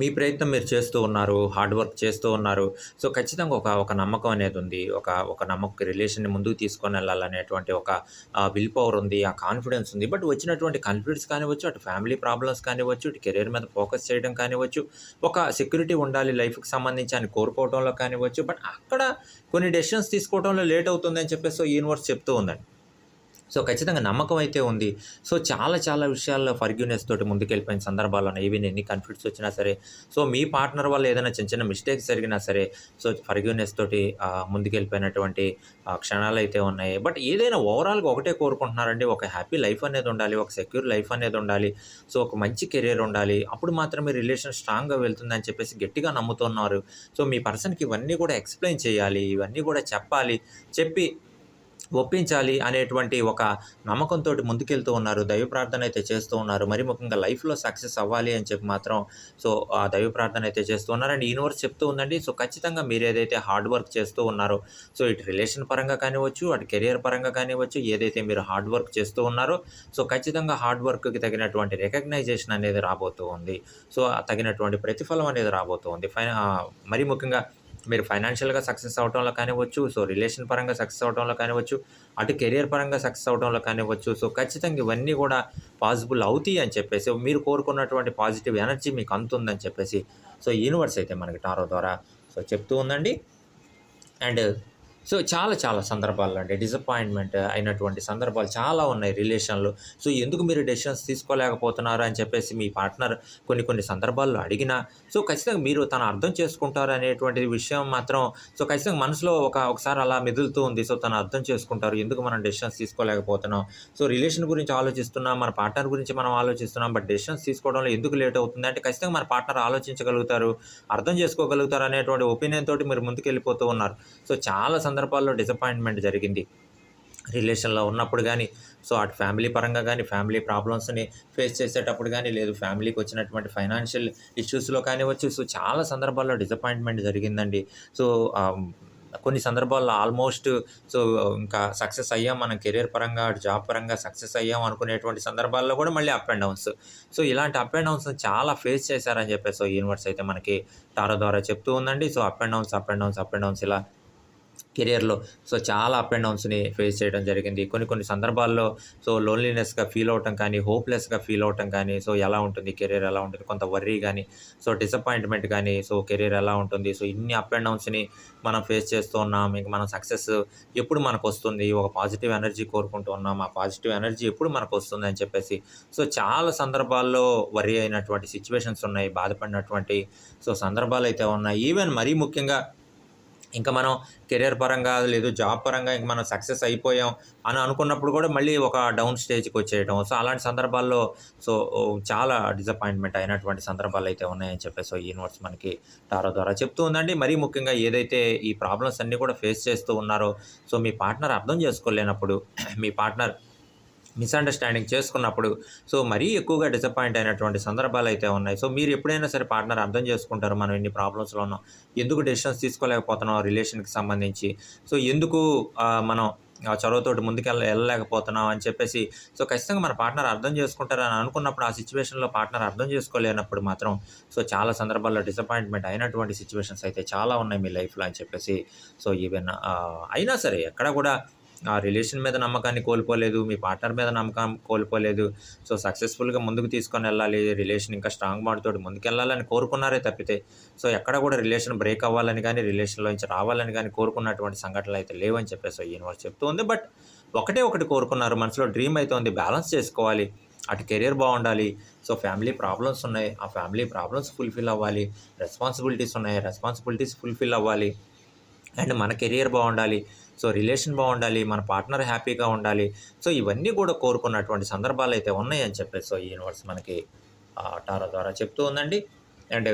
మీ ప్రయత్నం మీరు చేస్తూ ఉన్నారు హార్డ్ వర్క్ చేస్తూ ఉన్నారు. సో ఖచ్చితంగా ఒక ఒక నమ్మకం అనేది ఉంది. ఒక ఒక నమ్మక రిలేషన్ని ముందుకు తీసుకొని వెళ్ళాలనేటువంటి ఒక విల్ పవర్ ఉంది ఆ కాన్ఫిడెన్స్ ఉంది. బట్ వచ్చినటువంటి కాన్ఫిడెన్స్ కానివచ్చు అటు ఫ్యామిలీ ప్రాబ్లమ్స్ కానివచ్చు ఇటు కెరీర్ మీద ఫోకస్ చేయడం కానివచ్చు ఒక సెక్యూరిటీ ఉండాలి లైఫ్కి సంబంధించి అని కోరుకోవడంలో కానివచ్చు బట్ అక్కడ కొన్ని డెసిషన్స్ తీసుకోవడంలో లేట్ అవుతుందని చెప్పేసి యూనివర్స్ చెప్తూ ఉందండి. సో ఖచ్చితంగా నమ్మకం అయితే ఉంది. సో చాలా చాలా విషయాల్లో ఫర్గ్యూనెస్ తోటి ముందుకెళ్ళిపోయిన సందర్భాలు ఈవెన్ ఎన్ని కన్ఫ్లిక్ట్స్ వచ్చినా సరే. సో మీ పార్ట్నర్ వల్ల ఏదైనా చిన్న చిన్న మిస్టేక్స్ జరిగినా సరే సో ఫర్గ్యూనెస్ తోటి ముందుకెళ్ళిపోయినటువంటి క్షణాలు అయితే ఉన్నాయి. బట్ ఏదైనా ఓవరాల్గా ఒకటే కోరుకుంటున్నారండి. ఒక హ్యాపీ లైఫ్ అనేది ఉండాలి ఒక సెక్యూర్ లైఫ్ అనేది ఉండాలి సో ఒక మంచి కెరీర్ ఉండాలి. అప్పుడు మాత్రమే రిలేషన్ స్ట్రాంగ్గా వెళ్తుందని చెప్పేసి గట్టిగా నమ్ముతున్నారు. సో మీ పర్సన్కి ఇవన్నీ కూడా ఎక్స్ప్లెయిన్ చేయాలి ఇవన్నీ కూడా చెప్పాలి. చెప్పి ఒప్పించాలి అనేటువంటి ఒక నమ్మకంతో ముందుకెళ్తూ ఉన్నారు. దైవ ప్రార్థన అయితే చేస్తూ ఉన్నారు. మరి ముఖ్యంగా లైఫ్లో సక్సెస్ అవ్వాలి అని చెప్పి మాత్రం సో ఆ దైవ ప్రార్థన అయితే చేస్తూ ఉన్నారు. అండ్ యూనివర్స్ చెప్తూ ఉందండి సో ఖచ్చితంగా మీరు ఏదైతే హార్డ్ వర్క్ చేస్తూ ఉన్నారో సో ఇటు రిలేషన్ పరంగా కానివచ్చు అటు కెరియర్ పరంగా కానివచ్చు ఏదైతే మీరు హార్డ్ వర్క్ చేస్తూ ఉన్నారో సో ఖచ్చితంగా హార్డ్ వర్క్కి తగినటువంటి రికగ్నైజేషన్ అనేది రాబోతూ ఉంది. సో ఆ తగినటువంటి ప్రతిఫలం అనేది రాబోతూ ఉంది. ఫైన ఆ, మరి ముఖ్యంగా మీరు ఫైనాన్షియల్గా సక్సెస్ అవడంలో కానివచ్చు సో రిలేషన్ పరంగా సక్సెస్ అవడంలో కానివచ్చు అటు కెరియర్ పరంగా సక్సెస్ అవడంలో కానివచ్చు సో ఖచ్చితంగా ఇవన్నీ కూడా పాసిబుల్ అవుతాయి అని చెప్పేసి మీరు కోరుకున్నటువంటి పాజిటివ్ ఎనర్జీ మీకు అందుతుందని చెప్పేసి సో యూనివర్స్ అయితే మనకి టారో ద్వారా సో చెప్తూ ఉందండి. అండ్ సో చాలా చాలా సందర్భాల్లో అండి డిసప్పాయింట్మెంట్ అయినటువంటి సందర్భాలు చాలా ఉన్నాయి రిలేషన్లో సో ఎందుకు మీరు డెసిషన్స్ తీసుకోలేకపోతున్నారు అని చెప్పేసి మీ పార్ట్నర్ కొన్ని కొన్ని సందర్భాల్లో అడిగినా సో ఖచ్చితంగా మీరు తను అర్థం చేసుకుంటారు అనేటువంటి విషయం మాత్రం సో ఖచ్చితంగా మనసులో ఒక ఒకసారి అలా మెదులుతూ ఉంది. సో తను అర్థం చేసుకుంటారు ఎందుకు మనం డెసిషన్స్ తీసుకోలేకపోతున్నాం. సో రిలేషన్ గురించి ఆలోచిస్తున్నాం మన పార్ట్నర్ గురించి మనం ఆలోచిస్తున్నాం బట్ డెసిషన్స్ తీసుకోవడంలో ఎందుకు లేట్ అవుతుంది అంటే ఖచ్చితంగా మన పార్ట్నర్ ఆలోచించగలుగుతారు అర్థం చేసుకోగలుగుతారు అనేటువంటి ఒపీనియన్ తోటి మీరు ముందుకెళ్ళిపోతూ ఉన్నారు. సో చాలా సందర్భాల్లో డిసప్పాయింట్మెంట్ జరిగింది. రిలేషన్లో ఉన్నప్పుడు కానీ సో అటు ఫ్యామిలీ పరంగా కానీ ఫ్యామిలీ ప్రాబ్లమ్స్ని ఫేస్ చేసేటప్పుడు కానీ లేదు ఫ్యామిలీకి వచ్చినటువంటి ఫైనాన్షియల్ ఇష్యూస్లో కానివచ్చు సో చాలా సందర్భాల్లో డిసప్పాయింట్మెంట్ జరిగిందండి. సో కొన్ని సందర్భాల్లో ఆల్మోస్ట్ సో ఇంకా సక్సెస్ అయ్యాం మనం కెరీర్ పరంగా అటు జాబ్ పరంగా సక్సెస్ అయ్యాం అనుకునేటువంటి సందర్భాల్లో కూడా మళ్ళీ అప్ అండ్ డౌన్స్ సో ఇలాంటి అప్ అండ్ డౌన్స్ చాలా ఫేస్ చేశారని చెప్పేసి సో యూనివర్స్ అయితే మనకి టారో ద్వారా చెప్తూ ఉందండి. So up and downs up and downs up and downs ఇలా కెరియర్లో. సో చాలా అప్ అండ్ డౌన్స్ని ఫేస్ చేయడం జరిగింది. కొన్ని కొన్ని సందర్భాల్లో సో లోన్లీనెస్గా ఫీల్ అవటం కానీ హోప్లెస్గా ఫీల్ అవటం కానీ సో ఎలా ఉంటుంది కెరీర్ ఎలా ఉంటుంది కొంత వర్రీ కానీ సో డిసప్పాయింట్మెంట్ కానీ సో కెరీర్ ఎలా ఉంటుంది. సో ఇన్ని అప్ అండ్ డౌన్స్ని మనం ఫేస్ చేస్తూ ఉన్నాం. ఇంక మనం సక్సెస్ ఎప్పుడు మనకు వస్తుంది? ఒక పాజిటివ్ ఎనర్జీ కోరుకుంటూ ఉన్నాం. ఆ పాజిటివ్ ఎనర్జీ ఎప్పుడు మనకు వస్తుంది అని చెప్పేసి. సో చాలా సందర్భాల్లో వరి అయినటువంటి సిచ్యువేషన్స్ ఉన్నాయి బాధపడినటువంటి సో సందర్భాలు అయితే ఉన్నాయి. ఈవెన్ మరీ ముఖ్యంగా ఇంకా మనం కెరియర్ పరంగా లేదు జాబ్ పరంగా ఇంక మనం సక్సెస్ అయిపోయాం అని అనుకున్నప్పుడు కూడా మళ్ళీ ఒక డౌన్ స్టేజ్కి వచ్చేయడం సో అలాంటి సందర్భాల్లో సో చాలా డిసప్పాయింట్మెంట్ అయినటువంటి సందర్భాలు అయితే ఉన్నాయని చెప్పేసి సో యూనివర్స్ మనకి టారో ద్వారా చెప్తూ ఉందండి. మరీ ముఖ్యంగా ఏదైతే ఈ ప్రాబ్లమ్స్ అన్నీ కూడా ఫేస్ చేస్తూ ఉన్నారో సో మీ పార్ట్నర్ అర్థం చేసుకోలేనప్పుడు మీ పార్ట్నర్ మిస్అండర్స్టాండింగ్ చేసుకున్నప్పుడు సో మరీ ఎక్కువగా డిసప్పాయింట్ అయినటువంటి సందర్భాలు అయితే ఉన్నాయి. సో మీరు ఎప్పుడైనా సరే పార్ట్నర్ అర్థం చేసుకుంటారు మనం ఎన్ని ప్రాబ్లమ్స్లో ఉన్నాం. ఎందుకు డెసిషన్స్ తీసుకోలేకపోతున్నాం రిలేషన్కి సంబంధించి? సో ఎందుకు మనం ఆ చొరవతోటి ముందుకెళ్ళ వెళ్ళలేకపోతున్నాం అని చెప్పేసి సో ఖచ్చితంగా మన పార్ట్నర్ అర్థం చేసుకుంటారని అనుకున్నప్పుడు ఆ సిచ్యువేషన్లో పార్ట్నర్ అర్థం చేసుకోలేనప్పుడు మాత్రం సో చాలా సందర్భాల్లో డిసప్పాయింట్మెంట్ అయినటువంటి సిచ్యువేషన్స్ అయితే చాలా ఉన్నాయి మీ లైఫ్లో అని చెప్పేసి సో ఈవెన్ అయినా సరే ఎక్కడ కూడా ఆ రిలేషన్ మీద నమ్మకాన్ని కోల్పోలేదు మీ పార్ట్నర్ మీద నమ్మకం కోల్పోలేదు. సో సక్సెస్ఫుల్గా ముందుకు తీసుకొని వెళ్ళాలి రిలేషన్ ఇంకా స్ట్రాంగ్ బాండ్తోటి ముందుకు వెళ్ళాలని కోరుకున్నారే తప్పితే సో ఎక్కడ కూడా రిలేషన్ బ్రేక్ అవ్వాలని కానీ రిలేషన్లో నుంచి రావాలని కానీ కోరుకున్నటువంటి సంఘటనలు అయితే లేవని చెప్పేసి యూనివర్స్ చెప్తూ ఉంది. బట్ ఒకటే ఒకటి కోరుకున్నారు మనసులో డ్రీమ్ అయితే ఉంది బ్యాలెన్స్ చేసుకోవాలి అటు కెరియర్ బాగుండాలి. సో ఫ్యామిలీ ప్రాబ్లమ్స్ ఉన్నాయి ఆ ఫ్యామిలీ ప్రాబ్లమ్స్ ఫుల్ఫిల్ అవ్వాలి రెస్పాన్సిబిలిటీస్ ఉన్నాయి రెస్పాన్సిబిలిటీస్ ఫుల్ఫిల్ అవ్వాలి అండ్ మన కెరియర్ బాగుండాలి. సో రిలేషన్ బాగుండాలి మన పార్ట్నర్ హ్యాపీగా ఉండాలి. సో ఇవన్నీ కూడా కోరుకున్నటువంటి సందర్భాలు అయితే ఉన్నాయని చెప్పేసి సో ఈ యూనివర్స్ మనకి టారో ద్వారా చెప్తూ ఉందండి. అండ్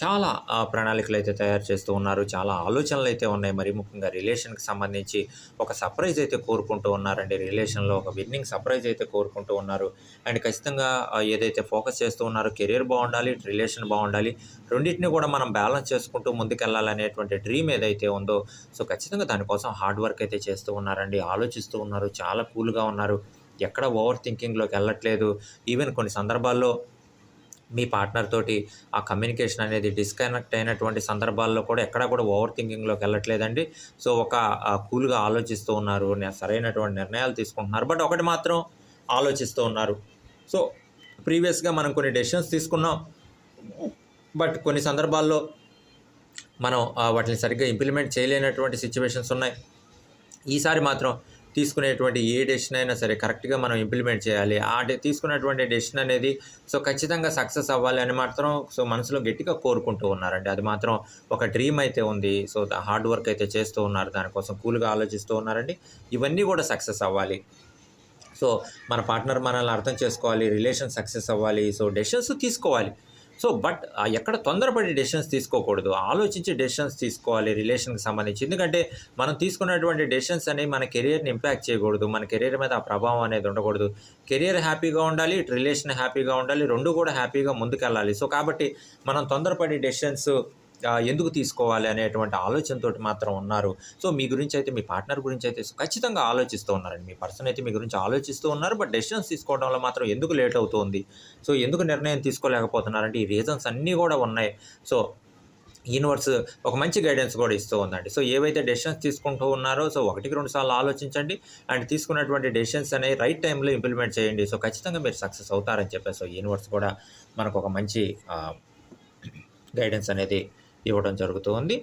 చాలా ప్రణాళికలు అయితే తయారు చేస్తూ ఉన్నారు. చాలా ఆలోచనలు అయితే ఉన్నాయి. మరి ముఖ్యంగా రిలేషన్కి సంబంధించి ఒక సర్ప్రైజ్ అయితే కోరుకుంటూ ఉన్నారండి. రిలేషన్లో ఒక విన్నింగ్ సర్ప్రైజ్ అయితే కోరుకుంటూ ఉన్నారు. అండ్ ఖచ్చితంగా ఏదైతే ఫోకస్ చేస్తూ ఉన్నారో కెరీర్ బాగుండాలి రిలేషన్ బాగుండాలి రెండింటిని కూడా మనం బ్యాలెన్స్ చేసుకుంటూ ముందుకెళ్ళాలనేటువంటి డ్రీమ్ ఏదైతే ఉందో సో ఖచ్చితంగా దానికోసం హార్డ్ వర్క్ అయితే చేస్తూ ఉన్నారండి. ఆలోచిస్తూ ఉన్నారు. చాలా కూల్గా ఉన్నారు. ఎక్కడ ఓవర్ థింకింగ్లోకి వెళ్ళట్లేదు. ఈవెన్ కొన్ని సందర్భాల్లో మీ పార్ట్నర్ తోటి ఆ కమ్యూనికేషన్ అనేది డిస్కనెక్ట్ అయినటువంటి సందర్భాల్లో కూడా ఎక్కడా కూడా ఓవర్ థింకింగ్లోకి వెళ్ళట్లేదండి. సో ఒక కూల్గా ఆలోచిస్తూ ఉన్నారు సరైనటువంటి నిర్ణయాలు తీసుకుంటున్నారు. బట్ ఒకటి మాత్రం ఆలోచిస్తూ ఉన్నారు. సో ప్రీవియస్గా మనం కొన్ని డెసిషన్స్ తీసుకున్నాం. బట్ కొన్ని సందర్భాల్లో మనం వాటిని సరిగ్గా ఇంప్లిమెంట్ చేయలేనటువంటి సిచ్యువేషన్స్ ఉన్నాయి. ఈసారి మాత్రం తీసుకునేటువంటి ఏ డెసిషన్ అయినా సరే కరెక్ట్గా మనం ఇంప్లిమెంట్ చేయాలి. ఆ డే తీసుకున్నటువంటి డెసిషన్ అనేది సో ఖచ్చితంగా సక్సెస్ అవ్వాలి అని మాత్రం సో మనసులో గట్టిగా కోరుకుంటూ ఉన్నారండి. అది మాత్రం ఒక డ్రీమ్ అయితే ఉంది. సో హార్డ్ వర్క్ అయితే చేస్తూ ఉన్నారు. దానికోసం కూల్గా ఆలోచిస్తూ ఉన్నారండి. ఇవన్నీ కూడా సక్సెస్ అవ్వాలి. సో మన పార్ట్నర్ మనల్ని అర్థం చేసుకోవాలి. రిలేషన్ సక్సెస్ అవ్వాలి. సో డెసిషన్స్ తీసుకోవాలి. సో బట్ ఎక్కడ తొందరపడి డెసిషన్స్ తీసుకోకూడదు. ఆలోచించి డెసిషన్స్ తీసుకోవాలి రిలేషన్కి సంబంధించి. ఎందుకంటే మనం తీసుకున్నటువంటి డెసిషన్స్ అనేవి మన కెరియర్ని ఇంపాక్ట్ చేయకూడదు. మన కెరియర్ మీద ఆ ప్రభావం అనేది ఉండకూడదు. కెరియర్ హ్యాపీగా ఉండాలి రిలేషన్ హ్యాపీగా ఉండాలి రెండు కూడా హ్యాపీగా ముందుకెళ్ళాలి. సో కాబట్టి మనం తొందరపడి డెసిషన్స్ ఎందుకు తీసుకోవాలి అనేటువంటి ఆలోచనతో మాత్రం ఉన్నారు. సో మీ గురించి అయితే మీ పార్ట్నర్ గురించి అయితే ఖచ్చితంగా ఆలోచిస్తూ ఉన్నారండి. మీ పర్సన్ అయితే మీ గురించి ఆలోచిస్తూ ఉన్నారు. బట్ డెసిషన్స్ తీసుకోవడంలో మాత్రం ఎందుకు లేట్ అవుతుంది? సో ఎందుకు నిర్ణయం తీసుకోలేకపోతున్నారంటే ఈ రీజన్స్ అన్నీ కూడా ఉన్నాయి. సో యూనివర్స్ ఒక మంచి గైడెన్స్ కూడా ఇస్తూ ఉందండి. సో ఏవైతే డెసిషన్స్ తీసుకుంటూ ఉన్నారో సో ఒకటికి రెండు సార్లు ఆలోచించండి. అండ్ తీసుకున్నటువంటి డెసిషన్స్ అనేవి రైట్ టైంలో ఇంప్లిమెంట్ చేయండి. సో ఖచ్చితంగా మీరు సక్సెస్ అవుతారని చెప్పేసి సో యూనివర్స్ కూడా మనకు ఒక మంచి గైడెన్స్ అనేది ఇవ్వడం జరుగుతూ ఉంది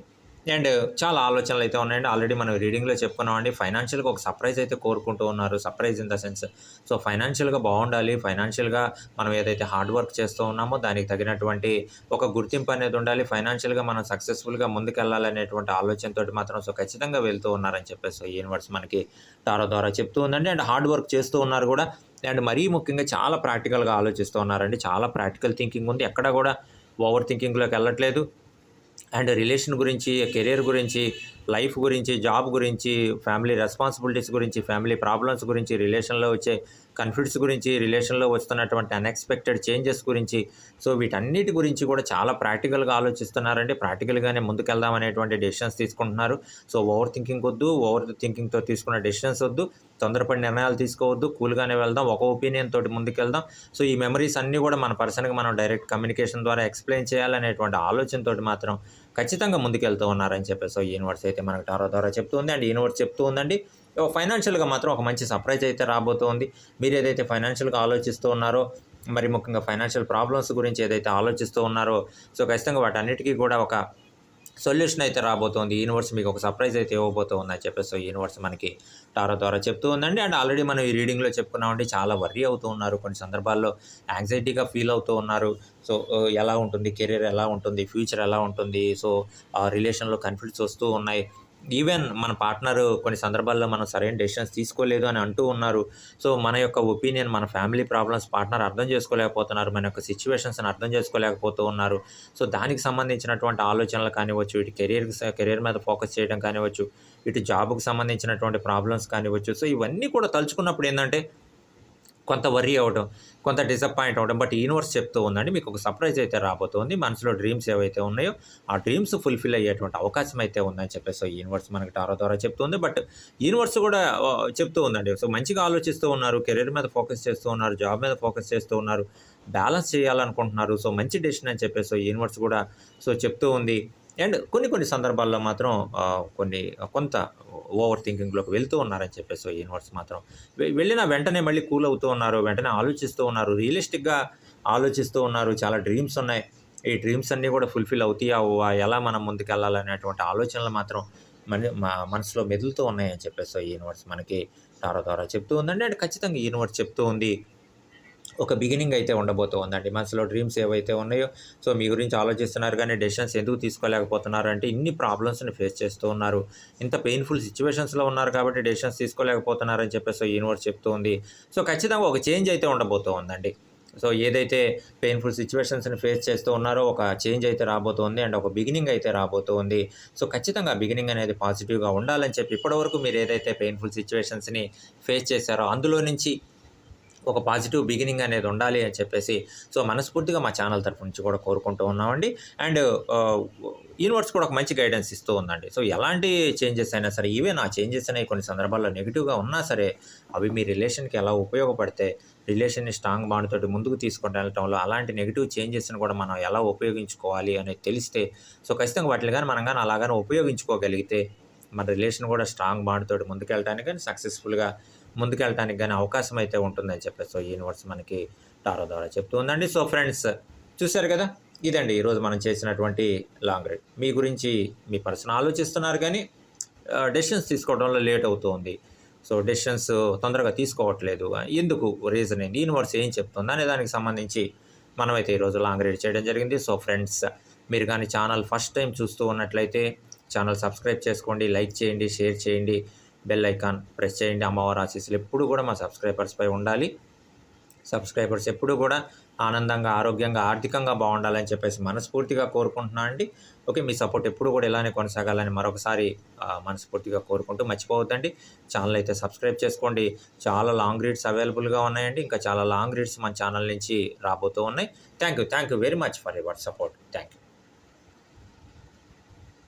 అండ్ చాలా ఆలోచనలు అయితే ఉన్నాయండి. ఆల్రెడీ మనం రీడింగ్లో చెప్పుకున్నామండి. ఫైనాన్షియల్గా ఒక సర్ప్రైజ్ అయితే కోరుకుంటూ ఉన్నారు. Surprise in the sense. So ఫైనాన్షియల్గా బాగుండాలి. ఫైనాన్షియల్గా మనం ఏదైతే హార్డ్ వర్క్ చేస్తూ ఉన్నామో దానికి తగినటువంటి ఒక గుర్తింపు అనేది ఉండాలి. ఫైనాన్షియల్గా మనం సక్సెస్ఫుల్గా ముందుకెళ్ళాలనేటువంటి ఆలోచనతో మాత్రం సో ఖచ్చితంగా వెళ్తూ ఉన్నారని చెప్పేసి ఈ యూనివర్స్ మనకి టారో ద్వారా చెప్తూ ఉందండి. అండ్ హార్డ్ వర్క్ చేస్తూ ఉన్నారు కూడా. అండ్ మరీ ముఖ్యంగా చాలా ప్రాక్టికల్గా ఆలోచిస్తూ ఉన్నారండి. చాలా ప్రాక్టికల్ థింకింగ్ ఉంది. ఎక్కడ కూడా ఓవర్ థింకింగ్లోకి వెళ్ళట్లేదు. అండ్ రిలేషన్ గురించి కెరీర్ గురించి లైఫ్ గురించి జాబ్ గురించి ఫ్యామిలీ రెస్పాన్సిబిలిటీస్ గురించి ఫ్యామిలీ ప్రాబ్లమ్స్ గురించి రిలేషన్లో వచ్చే కన్ఫ్లిక్ట్స్ గురించి రిలేషన్లో వస్తున్నటువంటి అన్ఎక్స్పెక్టెడ్ చేంజెస్ గురించి. సో వీటన్నిటి గురించి కూడా చాలా ప్రాక్టికల్గా ఆలోచిస్తున్నారండి. ప్రాక్టికల్గానే ముందుకెళ్దాం అనేటువంటి డెసిషన్స్ తీసుకుంటున్నారు. సో ఓవర్ థింకింగ్ వద్దు ఓవర్ థింకింగ్తో తీసుకున్న డెసిషన్స్ వద్దు. తొందరపడి నిర్ణయాలు తీసుకోవద్దు. కూల్గానే వెళ్దాం ఒక ఒపీనియన్ తోటి ముందుకెళ్దాం. సో ఈ మెమరీస్ అన్నీ కూడా మన పర్సన్కి మనం డైరెక్ట్ కమ్యూనికేషన్ ద్వారా ఎక్స్ప్లెయిన్ చేయాలనేటువంటి ఆలోచనతో మాత్రం ఖచ్చితంగా ముందుకెళ్తూ ఉన్నారని చెప్పేసి సో యూనివర్స్ అయితే మనకు టారో ద్వారా చెప్తుంది అండ్ యూనివర్స్ చెప్తూ ఉందండి. ఫైనాన్షియల్గా మాత్రం ఒక మంచి సర్ప్రైజ్ అయితే రాబోతోంది. మీరు ఏదైతే ఫైనాన్షియల్గా ఆలోచిస్తూ ఉన్నారో మరి ముఖ్యంగా ఫైనాన్షియల్ ప్రాబ్లమ్స్ గురించి ఏదైతే ఆలోచిస్తూ ఉన్నారో సో ఖచ్చితంగా వాటన్నిటికీ కూడా ఒక సొల్యూషన్ అయితే రాబోతోంది. యూనివర్స్ మీకు ఒక సర్ప్రైజ్ అయితే ఇవ్వబోతోంది అని చెప్పేసి సో యూనివర్స్ మనకి టారో ద్వారా చెప్తూ ఉందండి. అండ్ ఆల్రెడీ మనం ఈ రీడింగ్లో చెప్పుకున్నామండి చాలా వర్రీ అవుతూ ఉన్నారు. కొన్ని సందర్భాల్లో యాంగ్జైటీగా ఫీల్ అవుతూ ఉన్నారు. సో ఎలా ఉంటుంది? కెరీర్ ఎలా ఉంటుంది? ఫ్యూచర్ ఎలా ఉంటుంది? సో ఆ రిలేషన్లో కన్ఫ్లిక్ట్స్ వస్తూ ఉన్నాయి. ఈవెన్ మన పార్ట్నర్ కొన్ని సందర్భాల్లో మనం సరైన డెసిషన్స్ తీసుకోలేదు అని అంటూ ఉన్నారు. సో మన యొక్క ఒపీనియన్ మన ఫ్యామిలీ ప్రాబ్లమ్స్ పార్ట్నర్ అర్థం చేసుకోలేకపోతున్నారు. మన యొక్క సిచ్యువేషన్స్ని అర్థం చేసుకోలేకపోతూ ఉన్నారు. సో దానికి సంబంధించినటువంటి ఆలోచనలు కానివ్వచ్చు ఇటు కెరీర్ కెరీర్ మీద ఫోకస్ చేయడం కానివ్వచ్చు ఇటు జాబ్కు సంబంధించినటువంటి ప్రాబ్లమ్స్ కానివ్వచ్చు. సో ఇవన్నీ కూడా తలుచుకున్నప్పుడు ఏంటంటే కొంత వర్రీ అవ్వడం కొంత డిసప్పాయింట్ అవ్వడం. బట్ యూనివర్స్ చెప్తూ ఉందండి. మీకు ఒక సర్ప్రైజ్ అయితే రాబోతోంది. మనసులో డ్రీమ్స్ ఏవైతే ఉన్నాయో ఆ డ్రీమ్స్ ఫుల్ఫిల్ అయ్యేటువంటి అవకాశం అయితే ఉందని చెప్పేసి యూనివర్స్ మనకి టారో ద్వారా చెప్తుంది. బట్ యూనివర్స్ కూడా చెప్తూ ఉందండి. సో మంచిగా ఆలోచిస్తూ ఉన్నారు. కెరీర్ మీద ఫోకస్ చేస్తూ ఉన్నారు. జాబ్ మీద ఫోకస్ చేస్తూ ఉన్నారు. బ్యాలెన్స్ చేయాలనుకుంటున్నారు. సో మంచి డెసిషన్ అని చెప్పేసి యూనివర్స్ కూడా సో చెప్తూ ఉంది. అండ్ కొన్ని కొన్ని సందర్భాల్లో మాత్రం కొన్ని కొంత ఓవర్ థింకింగ్లోకి వెళ్తూ ఉన్నారని చెప్పేసి యూనివర్స్ మాత్రం. వెళ్ళిన వెంటనే మళ్ళీ కూల్ అవుతూ ఉన్నారు వెంటనే ఆలోచిస్తూ ఉన్నారు రియలిస్టిక్గా ఆలోచిస్తూ ఉన్నారు. చాలా డ్రీమ్స్ ఉన్నాయి. ఈ డ్రీమ్స్ అన్నీ కూడా ఫుల్ఫిల్ అవుతాయా ఎలా మనం ముందుకెళ్ళాలనేటువంటి ఆలోచనలు మాత్రం మన మా మనసులో మెదులుతూ ఉన్నాయని చెప్పేసి ఈ యూనివర్స్ మనకి తారా ద్వారా చెప్తూ ఉందండి. అండ్ ఖచ్చితంగా యూనివర్స్ చెప్తూ ఉంది. ఒక బిగినింగ్ అయితే ఉండబోతూ ఉందండి. మనసులో డ్రీమ్స్ ఏవైతే ఉన్నాయో సో మీ గురించి ఆలోచిస్తున్నారు కానీ డెసిషన్స్ ఎందుకు తీసుకోలేకపోతున్నారు అంటే ఇన్ని ప్రాబ్లమ్స్ని ఫేస్ చేస్తూ ఉన్నారు. ఇంత పెయిన్ఫుల్ సిచ్యువేషన్స్లో ఉన్నారు కాబట్టి డెసిషన్స్ తీసుకోలేకపోతున్నారని చెప్పేసి యూనివర్స్ చెప్తూ ఉంది. సో ఖచ్చితంగా ఒక చేంజ్ అయితే ఉండబోతూ ఉందండి. సో ఏదైతే పెయిన్ఫుల్ సిచ్యువేషన్స్ని ఫేస్ చేస్తూ ఉన్నారో ఒక చేంజ్ అయితే రాబోతోంది అండ్ ఒక బిగినింగ్ అయితే రాబోతోంది సో ఖచ్చితంగా బిగినింగ్ అనేది పాజిటివ్గా ఉండాలని చెప్పి ఇప్పటివరకు మీరు ఏదైతే పెయిన్ఫుల్ సిచ్యువేషన్స్ని ఫేస్ చేశారో అందులో నుంచి ఒక పాజిటివ్ బిగినింగ్ అనేది ఉండాలి అని చెప్పేసి సో మనస్ఫూర్తిగా మా ఛానల్ తరఫు నుంచి కూడా కోరుకుంటూ ఉన్నామండి. అండ్ యూనివర్స్ కూడా ఒక మంచి గైడెన్స్ ఇస్తూ ఉందండి. సో ఎలాంటి చేంజెస్ అయినా సరే ఈవెన్ ఆ చేంజెస్ అనేవి కొన్ని సందర్భాల్లో నెగిటివ్గా ఉన్నా సరే అవి మీ రిలేషన్కి ఎలా ఉపయోగపడితే రిలేషన్ని స్ట్రాంగ్ బాండ్ తోటి ముందుకు తీసుకొని వెళ్ళటంలో అలాంటి నెగిటివ్ చేంజెస్ని కూడా మనం ఎలా ఉపయోగించుకోవాలి అనేది తెలిస్తే సో ఖచ్చితంగా వాటిని కానీ మనం కానీ అలాగని ఉపయోగించుకోగలిగితే మన రిలేషన్ కూడా స్ట్రాంగ్ బాండ్ తోటి ముందుకెళ్ళటానికి కానీ సక్సెస్ఫుల్గా ముందుకెళ్ళటానికి కానీ అవకాశం అయితే ఉంటుందని చెప్పేసి సో యూనివర్స్ మనకి టారో ద్వారా చెప్తూ ఉందండి. సో ఫ్రెండ్స్ చూశారు కదా? ఇదండి ఈరోజు మనం చేసినటువంటి లాంగ్ రైడ్. మీ గురించి మీ పర్సన్ ఆలోచిస్తున్నారు కానీ డెసిషన్స్ తీసుకోవడంలో లేట్ అవుతుంది సో డెసిషన్స్ తొందరగా తీసుకోవట్లేదు. ఎందుకు రీజన్ ఏంటి? యూనివర్స్ ఏం చెప్తుంది అనే దానికి సంబంధించి మనమైతే ఈరోజు లాంగ్ రీడ్ చేయడం జరిగింది. సో ఫ్రెండ్స్ మీరు కానీ ఛానల్ ఫస్ట్ టైం చూస్తూ ఉన్నట్లయితే ఛానల్ సబ్స్క్రైబ్ చేసుకోండి లైక్ చేయండి షేర్ చేయండి. బెల్ ఐకాన్ ప్రెస్ చేయండి అమ్మవారి ఆశీస్సులు ఎప్పుడు కూడా మా సబ్స్క్రైబర్స్పై ఉండాలి. సబ్స్క్రైబర్స్ ఎప్పుడు కూడా ఆనందంగా ఆరోగ్యంగా ఆర్థికంగా బాగుండాలని చెప్పేసి మనస్ఫూర్తిగా కోరుకుంటున్నాను అండి. ఓకే మీ సపోర్ట్ ఎప్పుడు కూడా ఇలానే కొనసాగాలని మరొకసారి మనస్ఫూర్తిగా కోరుకుంటూ మర్చిపోవద్దండి. ఛానల్ అయితే సబ్స్క్రైబ్ చేసుకోండి. చాలా లాంగ్ రీడ్స్ అవైలబుల్గా ఉన్నాయండి. ఇంకా చాలా లాంగ్ రీడ్స్ మన ఛానల్ నుంచి రాబోతూ ఉన్నాయి. Thank you thank you very much for your support thank you